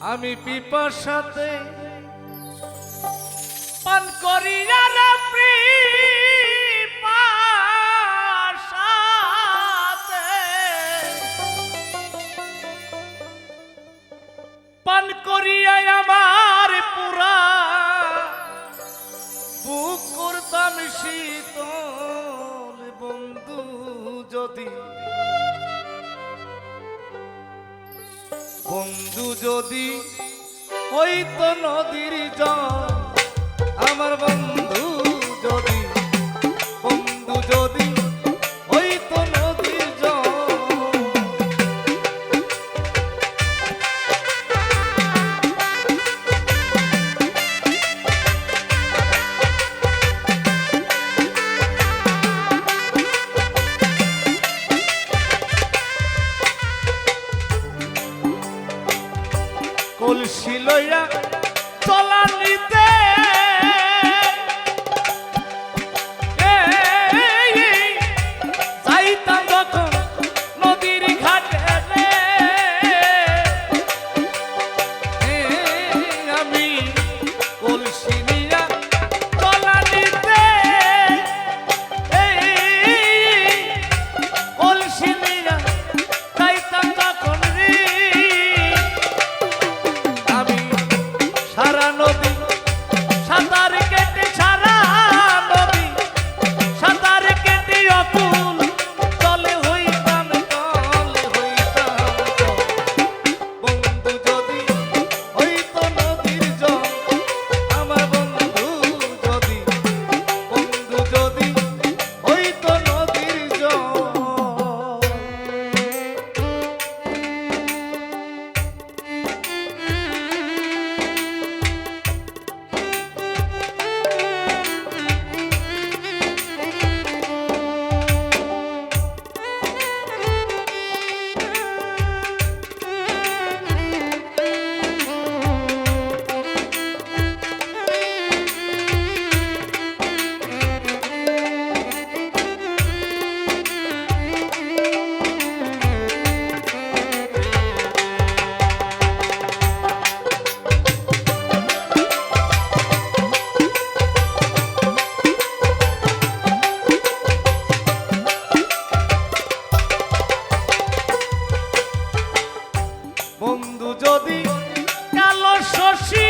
আমি পিপাসাতে পান করিয়া রাত্রি পান করিয়াই আমার পুরা বুক করতাম শীতল বন্ধু যদি সিন্ধু যদি ওই তো নদীর জল আমার বন্ধু তার Yoshi.